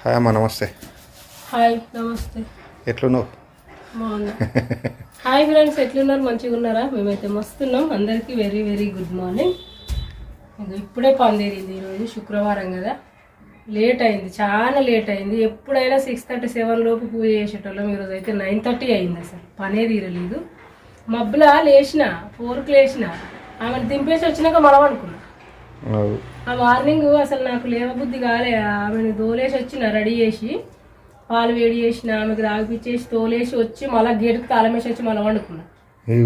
Hi అమ్మ నమస్తే. Hi నమస్తే. ఎట్లున్నావు? హాయ్ ఫ్రెండ్స్ ఎట్లున్నారు? మంచిగా ఉన్నారా? మేమైతే మస్తున్నాం అందరికీ వెరీ వెరీ గుడ్ మార్నింగ్. ఇప్పుడే పందేరింది ఈరోజు శుక్రవారం కదా. లేట్ అయింది చాలా లేట్ అయింది. ఎప్పుడైనా సిక్స్ థర్టీ సెవెన్ లోపు పూజ చేసేటోళ్ళం. ఈరోజు అయితే నైన్ థర్టీ అయింది అసలు. పనే తీరలేదు. మబ్బులా లేచిన ఫోర్కి లేచిన ఆమెను దింపేసి వచ్చినాక మనం అనుకున్నాం. ఆ మార్నింగ్ అసలు నాకు లేవబుద్ధి కాలే. ఆమెను దోలేసి వచ్చిన రెడీ చేసి పాలు వేడి చేసిన ఆమెకు తాగిపిచ్చేసి తోలేసి వచ్చి మళ్ళీ గేటుకు తాళమేసి వచ్చి మళ్ళీ వండుకున్నా.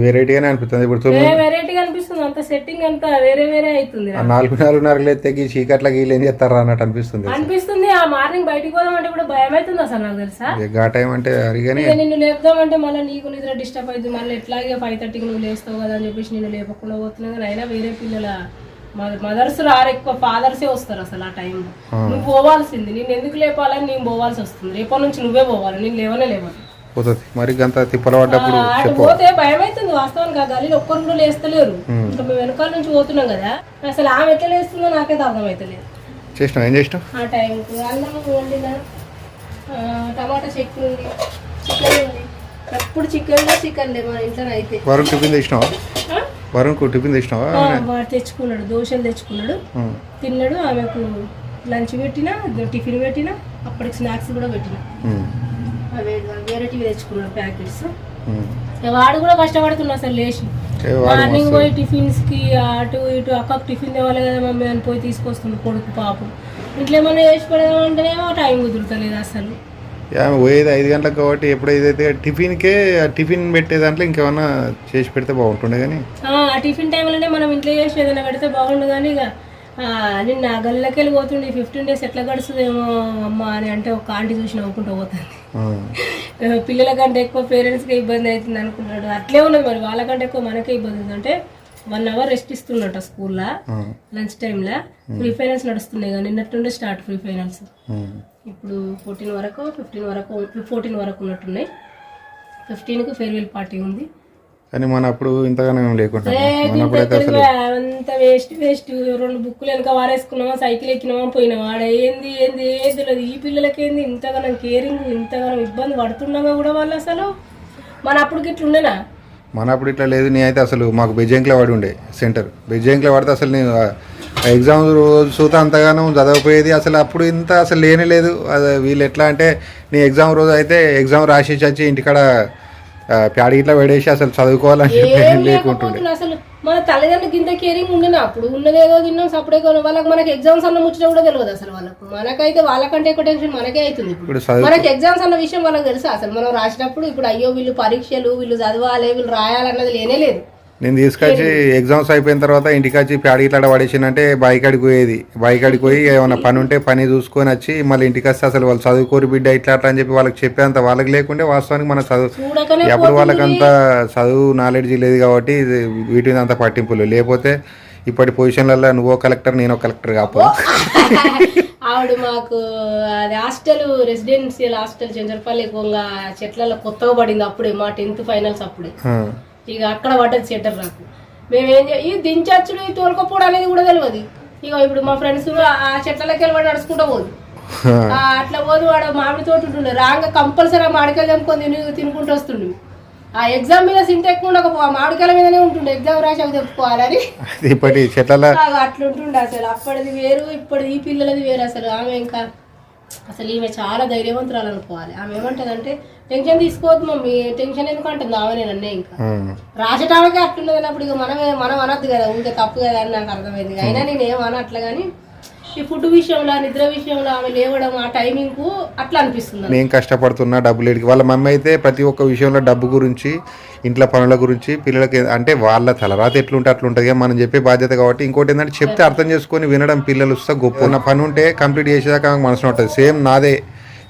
వెరైటీగానే అనిపిస్తుంది. ఇప్పుడు వెరైటీగా అనిపిస్తుంది. అంత సెట్టింగ్ అంతా వేరే వేరే అవుతుంది నాలుగు నాలుగున్నరకు లేతే చీకట్లకి వీళ్ళు ఏం చేస్తారా అన్నట్టు అనిపిస్తుంది. అనిపిస్తుంది. ఆ మార్నింగ్ బయటికి పోదామంటే కూడా భయం అవుతుంది అసలు నాకు తెలుసా? టైం అంటే అరిగానే. నిన్ను లేపుదామంటే మళ్ళీ నీకు నిద్ర డిస్టర్బ్ అవుతుంది. మళ్ళీ ఎట్లాగే ఫైవ్ థర్టీకి నువ్వు లేస్తావు కదా అని చెప్పేసి నేను లేపకుండా పోతున్నా కానీ అయినా వేరే పిల్లల. మదర్స్ రారు ఎక్కువ ఫాదర్సే వస్తారు అసలు ఆ టైంలో. నువ్వు పోవాల్సింది నేను ఎందుకు లేపాలని నేను పోవాల్సి వస్తుంది. రేపటి నుంచి నువ్వే పోవాలి నేను లేవనే లేవాలి పోతుంది. మరి గంత పోతే భయం అవుతుంది వాస్తవానికి ఆ గలీలో. ఒక్కరు కూడా లేస్తలేరు. ఇంకా మేము వెనకాల నుంచి పోతున్నాం కదా అసలు ఆమె ఎట్లా లేస్తుందో నాకైతే అర్థమవుతలేదు చేసినావు? ఏం చేసినావు? ఆ టైంకి అన్నం వండిన టమాటా చట్నీ ఉంది చికెన్ ఉంది. ఎప్పుడు చికెన్ చికెన్ లే మన ఇంట్లో అయితే. టిఫిన్ ఆ? వరుణ్కు టిఫిన్ తెచ్చినావా? వాడు తెచ్చుకున్నాడు దోశలు తెచ్చుకున్నాడు. తిన్నాడు ఆమెకు లంచ్ పెట్టినా టిఫిన్ పెట్టినా అప్పటికి స్నాక్స్ కూడా పెట్టిన. అవి వేరేటివి తెచ్చుకున్నాడు ప్యాకెట్స్. వాడు కూడా కష్టపడుతున్నాడు అసలు లేచి. మార్నింగ్ పోయి టిఫిన్స్కి అటు ఇటు అక్కకు టిఫిన్ తేవాలి కదా మమ్మీ అని పోయి తీసుకొస్తుంది కొడుకు పాపం. ఇంట్లో ఏమైనా చేసి పెడదామంటేనేమో టైం కుదురుతలేదు అసలు. ఆమె పోయేది ఐదు గంటలకు కాబట్టి ఎప్పుడు ఏదైతే టిఫిన్కే ఆ టిఫిన్ పెట్టే దాంట్లో ఇంకేమన్నా చేసి పెడితే బాగుంటుండే కానీ. టిఫిన్ టైంలోనే మనం ఇంట్లో చేసి ఏదైనా పెడితే బాగుండు కానీ ఇక నిన్న గల్లకి వెళ్ళి పోతుండే ఫిఫ్టీన్ డేస్ ఎట్లా గడుస్తుందేమో అమ్మ అని అంటే ఒక ఆంటీ చూసి నవ్వుకుంటూ పోతుంది. ఉం. ఆ, పిల్లలకంటే ఎక్కువ పేరెంట్స్కి ఇబ్బంది అవుతుంది అనుకున్నాడు. అట్లే ఉన్నది మరి వాళ్ళకంటే ఎక్కువ మనకే ఇబ్బంది అంటే వన్ అవర్ రెస్ట్ ఇస్తున్నట స్కూల్లో. లంచ్ టైంలో ఫ్రీ ఫైనల్స్ నడుస్తున్నాయి కానీ నిన్నటి నుండి స్టార్ట్ ఫ్రీ ఫైనల్స్ ఉం. ఇప్పుడు ఫోర్టీన్ వరకు ఫిఫ్టీన్ వరకు ఫోర్టీన్ వరకు ఉన్నట్టున్నాయి. ఫిఫ్టీన్కి ఫేర్వెల్ పార్టీ ఉంది. కానీ మన అప్పుడు ఇంతగానో లేకుండా అంత వేస్ట్ వేస్ట్. రెండు బుక్కులు వెనక వారేసుకున్నామా సైకిల్ ఎక్కినామా పోయినామా ఆడ ఏంది ఏంది ఏది తెలియదు ఈ పిల్లలకి ఏంది ఇంతగానం కేరింగ్ ఇంతగానం ఇబ్బంది పడుతుండగా కూడా వాళ్ళు అసలు మన అప్పుడు ఇట్లా మనప్పుడు మన అప్పుడు ఇట్లా లేదు నేనైతే అసలు మాకు బెజ్జంకిలో వాడి ఉండే సెంటర్. బెజ్జంకిలో పడితే అసలు నేను ఎగ్జామ్ రోజు చూత అంతగానో చదవపోయేది అసలు అప్పుడు ఇంత అసలు లేనే లేదు. అది వీళ్ళు ఎట్లా అంటే నీ ఎగ్జామ్ రోజు అయితే ఎగ్జామ్ రాసేసి వచ్చి ఇంటికాడ ప్యాడి ఇట్లా పడేసి అసలు చదువుకోవాలని చెప్పి లేకుంటుండే. అసలు మన తల్లిదండ్రులకి ఇంత కేరింగ్ ఉండేనా అప్పుడు ఉన్నదేదో తిన్నాం సపడే కొను వాళ్ళకి మనకి ఎగ్జామ్స్ అన్న ముచ్చట కూడా తెలియదు అసలు వాళ్ళకు. మనకైతే వాళ్ళకంటే ఎక్కువ టెన్షన్ మనకే అవుతుంది ఇప్పుడు. మనకి ఎగ్జామ్స్ అన్న విషయం వాళ్ళకి తెలుసా? అసలు మనం రాసినప్పుడు ఇప్పుడు అయ్యో వీళ్ళు పరీక్షలు వీళ్ళు చదవాలి వీళ్ళు రాయాలన్నది లేనే లేదు. నేను తీసుకొచ్చి ఎగ్జామ్స్ అయిపోయిన తర్వాత ఇంటికి వచ్చి ప్యాడి ఇట్లా పడేసిందంటే బాయి కాడికి పోయేది. బాయి కాడికి పోయి ఏమైనా పని ఉంటే పని చూసుకొని వచ్చి మళ్ళీ ఇంటికి వస్తే అసలు వాళ్ళు చదువుకోరు బిడ్డ ఇట్లా అట్లా అని చెప్పి వాళ్ళకి చెప్పేంత వాళ్ళకి లేకుంటే వాస్తవానికి మన చదువు అప్పుడు వాళ్ళకంత చదువు నాలెడ్జ్ లేదు కాబట్టి వీటి మీద అంత పట్టింపులు. లేకపోతే ఇప్పటి పొజిషన్లలో నువ్వో కలెక్టర్ నేనో కలెక్టర్ కాపు. ఆవిడ మాకు అది హాస్టల్ రెసిడెన్షియల్ హాస్టల్ చంద్రపల్లి కొంగ చెట్లలో కొత్తగా పడింది అప్పుడే మా టెన్త్ ఫైనల్స్ అప్పుడే. ఇక అక్కడ పడ్డది సెటర్ నాకు. మేమేం ఈ దించచ్చుడు ఈ తోలుకపోవడం అనేది కూడా తెలియదు ఇక ఇప్పుడు మా ఫ్రెండ్స్ ఆ చెట్లకి వెళ్ళి వాడు నడుచుకుంటూ పోదు. ఆ, అట్లా పోదు వాడు మామిడి తోట ఉంటుండే. రాగా కంపల్సరీ ఆ మామిడికాయలు తెంపుకొని తిని తినుకుంటూ వస్తుండే. ఆ ఎగ్జామ్ మీద సింట్ ఎక్కువ ఉండకపో ఆ మామిడికాయల మీదనే ఉంటుండే. ఎగ్జామ్ రాసి అవి తెప్పుకోవాలని ఇప్పటి చెట్ల అట్లుంటుండే అసలు. అప్పటిది వేరు ఇప్పటిది ఈ పిల్లలది వేరు అసలు. ఆమె ఇంకా అసలు ఈమె చాలా ధైర్యవంతురాలు అనుకోవాలి ఆమె ఏమంటదంటే టెన్షన్ తీసుకోవద్దు మమ్మీ టెన్షన్ ఎందుకు అంటుంది ఆమె నన్నే ఇంకా. రాసటానికే అట్లున్నది అన్నప్పుడు ఇక మనమే మనం అనొద్దు కదా ఊరికే తప్పు కదా అని నాకు అర్థమైంది. అయినా నేను ఏం అనట్లే కానీ ఈ ఫుడ్ విషయంలో నిద్ర విషయంలో ఆమె లేవడం ఆ టైమింగ్కు అట్లా అనిపిస్తుంది. నేను కష్టపడుతున్నా డబ్బులు ఎడికి వాళ్ళ మమ్మీ అయితే ప్రతి ఒక్క విషయంలో డబ్బు గురించి ఇంట్లో పనుల గురించి పిల్లలకి అంటే వాళ్ళ తలరాత ఎట్లుంటే అట్లుంటుంది మనం చెప్పే బాధ్యత కాబట్టి ఇంకోటి ఏంటంటే చెప్తే అర్థం చేసుకొని వినడం పిల్లలు వస్తే గొప్ప. ఉన్న పని ఉంటే కంప్లీట్ చేసేదాకా మనసులో ఉంటుంది. సేమ్ నాదే.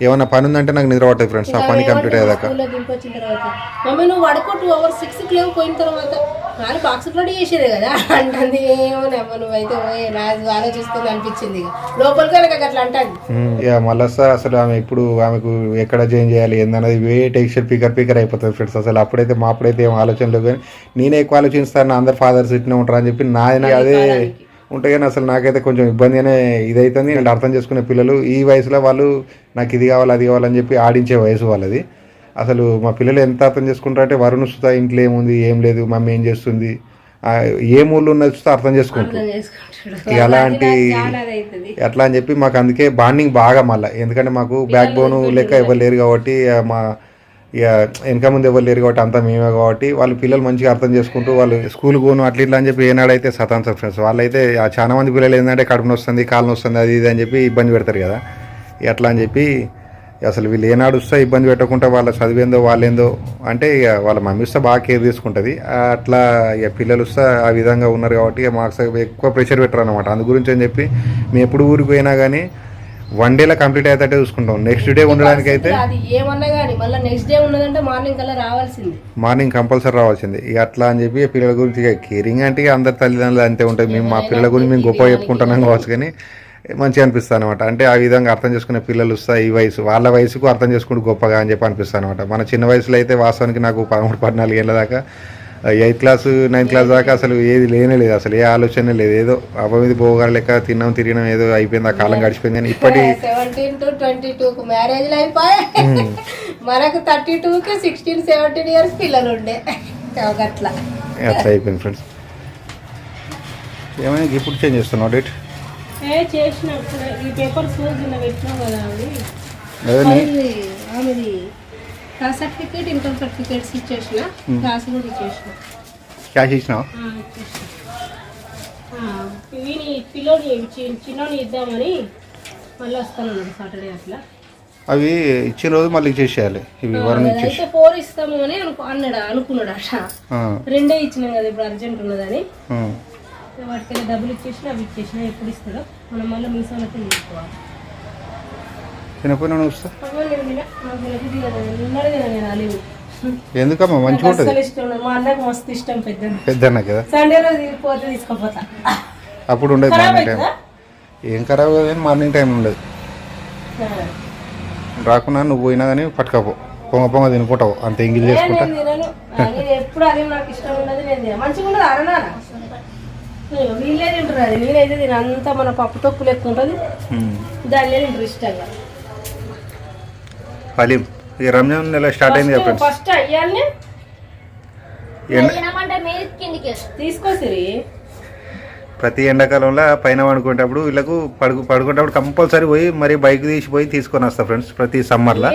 ఏమన్నా పని ఉందంటే నాకు నిద్ర పట్టదు ఫ్రెండ్స్ ఆ పని కంప్లీట్ అయ్యేదాకా. స్కూల్లో దింపొచ్చిన తర్వాత. మమ్మీ నువ్వు పడుకో టూ అవర్స్ సిక్స్ లేవు పోయిన తర్వాత. కానీ బాక్స్ రెడీ చేసేదే కదా. అంటుంది ఏమోనమ్మ నువ్వైతే రాజు ఆలోచిస్తుంది అనిపించింది ఇక. లోపలికి వెళ్ళక అట్లా అంటాను మళ్ళీ అసలు ఆమె ఇప్పుడు ఆమెకు ఎక్కడ చేంజ్ చేయాలి ఏందన్నది వే టెక్స్చర్ పికర్ పికర్ అయిపోతుంది ఫ్రెండ్స్ అసలు అప్పుడైతే మా అప్పుడైతే ఏం ఆలోచన లేవు కానీ నేనే ఎక్కువ ఆలోచిస్తాను అందరు ఫాదర్స్ ఇట్నే ఉంటారు అని చెప్పి నాది అదే ఉంటాయి కానీ అసలు నాకైతే కొంచెం ఇబ్బందిగానే ఇదైతుంది. నేను అర్థం చేసుకునే పిల్లలు ఈ వయసులో వాళ్ళు నాకు ఇది కావాలి అది కావాలని చెప్పి ఆడించే వయసు వాళ్ళది. అసలు మా పిల్లలు ఎంత అర్థం చేసుకుంటారంటే వరుణ్ సుత ఇంట్లో ఏముంది ఏం లేదు మమ్మీ ఏం చేస్తుంది? ఏ మూలు ఉన్నది చూస్తే అర్థం చేసుకుంటారు. అలాంటి ఎట్లా అని చెప్పి మాకు అందుకే బాండింగ్ బాగా మళ్ళీ. ఎందుకంటే మాకు బ్యాక్ బోన్ లెక్క ఎవరు లేరు కాబట్టి మా ఇక వెనక ముందు ఎవరు లేరు కాబట్టి అంతా మేమే కాబట్టి వాళ్ళు పిల్లలు మంచిగా అర్థం చేసుకుంటూ వాళ్ళు స్కూల్ పోను అట్లా ఇట్లా అని చెప్పి ఏనాడైతే సతాంస ఫ్రెండ్స్ వాళ్ళైతే చాలా మంది పిల్లలు ఏంటంటే కడుపు వస్తుంది కాలు వస్తుంది అది ఇది అని చెప్పి ఇబ్బంది పెడతారు కదా. ఎట్లా అని చెప్పి అసలు వీళ్ళు ఏనాడు వస్తే ఇబ్బంది పెట్టకుండా వాళ్ళ చదివేందో వాళ్ళేందో అంటే ఇక వాళ్ళ మమ్మీ వస్తే బాగా కేర్ తీసుకుంటుంది. అట్లా ఇక పిల్లలు వస్తే ఆ విధంగా ఉన్నారు కాబట్టి ఇక మాకు ఎక్కువ ప్రెషర్ పెట్టరు అనమాట అందు గురించి అని చెప్పి మేము ఎప్పుడు ఊరికి పోయినా కానీ వన్ డేలో కంప్లీట్ అయ్యేటట్టే చూసుకుంటాం. నెక్స్ట్ డే ఉండడానికి అయితే అది ఏమన్నా కానీ మళ్ళీ నెక్స్ట్ డే ఉన్నదంటే మార్నింగ్ కల్లా రావాల్సింది. మార్నింగ్ కంపల్సరీ రావాల్సిందే. ఇక అట్లా అని చెప్పి పిల్లల గురించి ఇక కేరింగ్ అంటే అందరి తల్లిదండ్రులు అంతే ఉంటుంది మేము మా పిల్లల గురించి మేము గొప్ప చెప్పుకుంటున్నాం కావచ్చు కానీ మంచిగా అనిపిస్తుంది అనమాట అంటే ఆ విధంగా అర్థం చేసుకునే పిల్లలు వస్తాయి ఈ వయసు వాళ్ళ వయసుకు అర్థం చేసుకుంటూ గొప్పగా అని చెప్పి అనిపిస్తుంది అనమాట మన చిన్న వయసులో అయితే వాస్తవానికి నాకు పదమూడు పద్నాలుగు ఏళ్ళ దాకా ఎయిత్ క్లాస్ నైన్త్ క్లాస్ దాకా అసలు ఏది లేనే లేదు. అసలు ఏ ఆలోచన లేదు. ఏదో అవ్వమీది పోగాలి లెక్క తిన్నాం తిరిగినాం ఏదో అయిపోయింది ఆ కాలం గడిచిపోయింది కానీ ఇప్పటి సెవెంటీన్ టు ట్వంటీ టూ కు మ్యారేజ్లు అయిపోయాయి మనకు థర్టీ టూ కి సిక్స్టీన్ సెవెంటీన్ ఇయర్స్ పిల్లలు ఉండే అట్లా అట్లా అయిపోయింది ఫ్రెండ్స్ ఏమైనా ఇప్పుడు చేంజ్ చేస్తున్నావు డేట్ ఏ చేసినప్పుడు ఈ పేపర్ కదా సర్టిఫికేట్ ఇంటర్ సర్టిఫికేట్స్ ఇచ్చేసిన. క్లాస్ కూడా ఇచ్చేసిన. క్యాష్ ఆ, వీని పిల్లోని చిన్నోని ఇద్దామని మళ్ళీ వస్తాను సాటర్డే అట్లా. అవి ఇచ్చిన రోజు మళ్ళీ ఇచ్చేసేయాలి. ఇవి వరం ఇచ్చేసి అయితే ఫోర్ ఇస్తాము అని అనుకు అన్నాడు అనుకున్నాడు అట్లా ఆ, రెండే ఇచ్చినాం కదా ఇప్పుడు అర్జెంట్ ఉన్నదని. ఆ. వాటికి డబ్బులు ఇచ్చేసిన అవి ఇచ్చేసిన ఎప్పుడు ఇస్తాడో. మనం మళ్ళీ మీ తీసుకోవాలి తినపోయినా నువ్వు వస్తా అవ్వ నేను తిన, నాకు తెలియదు కదా, నిన్ననే తినా నేను అలివు. ఎందుకమ్మా? మంచిగా ఉంటుంది. అస్సలు ఇష్టం ఉండదు. మా అన్నకు మస్తు ఇష్టం పెద్ద కదా? సండే రోజు పోతే తీసుకోపోతా. అప్పుడు ఉండదు మార్నింగ్ టైం? ఏం ఖరాబ్ కాదు మార్నింగ్ టైం ఉండదు. రాకున్నా నువ్వు పోయినా కానీ పట్టుకపో. పొంగ పొంగ తినుకుంటావు అంత ఎంగిల్ చేసుకుంటా. నేను తినను. ఆ, నేను ఎప్పుడు అది నాకు ఇష్టం ఉండదు నేను తిన మంచిగా ఉండదు అరనా వీళ్ళే తింటారు అది నేనైతే తిన అంతా మన పప్పు తొక్కు లెక్క ఉంటుంది. దానిలో తింటారు ఇష్టంగా. హలీం ఈ రంజాన్ నెల స్టార్ట్ అయింది ఫ్రెండ్స్ ఫస్ట్ తీసుకోసిరి. ప్రతి ఎండాకాలంలో పైన పడుకునేటప్పుడు వీళ్ళకు పడుకు పడుకునేటప్పుడు కంపల్సరీ పోయి మరి బైక్ తీసిపోయి తీసుకొని వస్తా ఫ్రెండ్స్ ప్రతి సమ్మర్లో.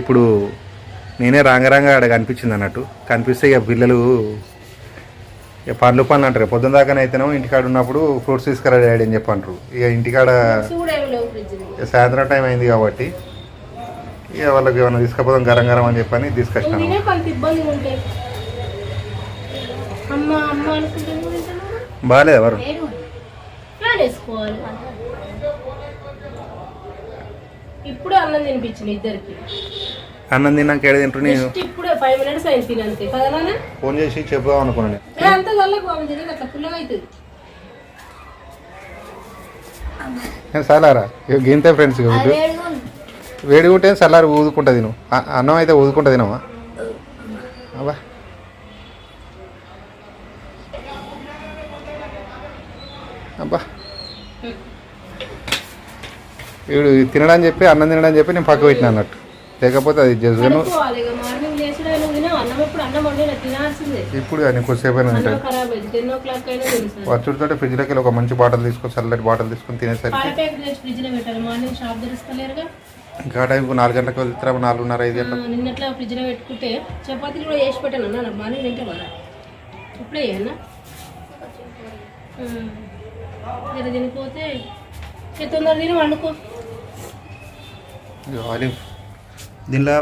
ఇప్పుడు నేనే రాంగరాంగ ఆడ కనిపించింది అన్నట్టు. కనిపిస్తే ఇక పిల్లలు పండ్లు పండ్లు అంటారు. పొద్దున దాకానైతేనేమో ఇంటికాడ ఉన్నప్పుడు ఫ్రూట్స్ తీసుకురా డాడీ అని చెప్పి అంటారు. ఇక ఇంటికాడ సాయంత్రం టైం అయింది కాబట్టి ఇక వాళ్ళకి ఏమైనా తీసుకపోదాం గరం గరం అని చెప్పని తీసుకొచ్చినాను? బాగాలేదు ఎవరు ఇప్పుడు అన్నం తినిపించిన ఇద్దరికి. అన్నం తిన్నాక ఏడ తింటూ నేను ఇప్పుడే ఫైవ్ మినిట్స్ అయింది తినంతే కదా నాన్న? ఫోన్ చేసి చెప్పుదాం అనుకున్నాను. అంత చల్లకు తిరిగి అట్లా పుల్లగా అవుతుంది. సలారా? గింతే ఫ్రెండ్స్ వీడు ఉంటే సలారి ఊదుకుంటా తిను. అన్నం అయితే ఊదుకుంటా తినవా అబ్బా. అబ్బా. వీడు తినడని చెప్పి అన్నం తినడని చెప్పి నేను పక్క పెట్టిన అన్నట్టు. లేకపోతే అది జజ్జను అనుకోవాలి ఇక మార్నింగ్ లేచి నువ్వు తిన అన్నం ఎప్పుడు అన్నం వండి తినాల్సిందే. ఇప్పుడు కానీ కొద్దిసేపు అయినా అన్నం ఉంటాయి ఖరాబ్ అయింది. టెన్ ఓ క్లాక్ అయినా తెలుసు వచ్చుడితో ఫ్రిడ్జ్లోకి వెళ్ళి ఒక మంచి బాటిల్ తీసుకొని చల్లటి బాటిల్ తీసుకొని తినేసరికి ఫ్రిడ్జ్లో పెట్టాలి. మార్నింగ్ షాప్ తెరుస్తలేరుగా. ఇంకా టైంకు నాలుగు గంటలకు వెళ్తారా? నాలుగున్నర ఐదు ఆ, గంటలకు నిన్నట్లా ఫ్రిడ్జ్లో పెట్టుకుంటే చపాతీలు కూడా వేసి పెట్టాను అన్న. మార్నింగ్ తింటే వారా ఇప్పుడే అన్న. జర తినిపోతే ఇక తొందర తిని వండుకో. ఆలివ్. దీనిలో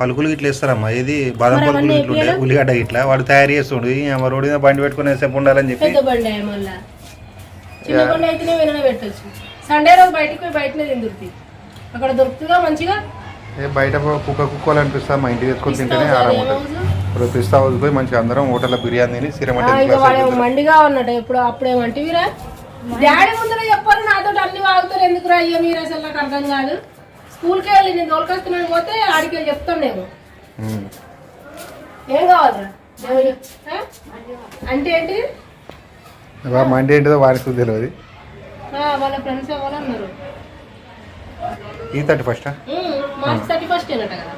పలుకులు ఇట్లా ఇస్తారమ్మా ఏది బాదం పలుకులు ఇట్లా ఉంటాయి ఉల్లిగడ్డ ఇట్లా వాడు తయారు చేస్తుండు. అమ్మ రోడ్డు మీద బండి పెట్టుకుని సేపు ఉండాలని చెప్పి. సండే రోజు బయటికి బయటనే అక్కడ దొరుకుతుందా మంచిగా? బయట కుక్క కుక్కలు అనిపిస్తా మా ఇంటికి తెచ్చుకొని తింటేనే ఆరాం ఉంటుంది? ఇప్పుడు పిస్తా హౌస్ పోయి మంచిగా అందరం హోటల్లో బిర్యానీ తిని మండిగా ఉన్నట్టు ఎప్పుడు అప్పుడేమంటివిరా డాడీ ముందర చెప్పారు నాతో అన్ని వాగుతారు ఎందుకురా అయ్యో మీరు అసలు? నాకు అర్థం కాదు. స్కూల్కి వెళ్ళి నేను తోలుకొస్తున్నాను పోతే ఆడికి వెళ్ళి చెప్తాను నేను. ఏం కావాలరా? అంటే ఏంటి? మండే ఏంటిదో వారికి తెలియదు వాళ్ళ ఫ్రెండ్స్ ఎవరు అన్నారు. ఈ థర్టీ ఫస్టా? మార్చ్ థర్టీ ఫస్ట్ ఏనట కదా.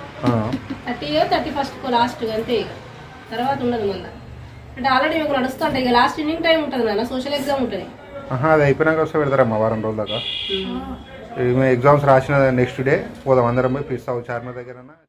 థర్టీ థర్టీ ఫస్ట్ లాస్ట్ అంతే ఇక. తర్వాత ఉండదు మళ్ళీ. అంటే ఆల్రెడీ మీకు నడుస్తుంటాయి ఇక లాస్ట్ ఇన్నింగ్ టైం ఉంటుంది నాన్న సోషల్ ఎగ్జామ్ ఉంటుంది. అది అయిపోయినాక వస్తే పెడతారమ్మా వారం రోజుల దాకా. ఈమె ఎగ్జామ్స్ రాసిన నెక్స్ట్ డే పోదాం అందరం పోయి పిస్తావు చార్మినార్ దగ్గర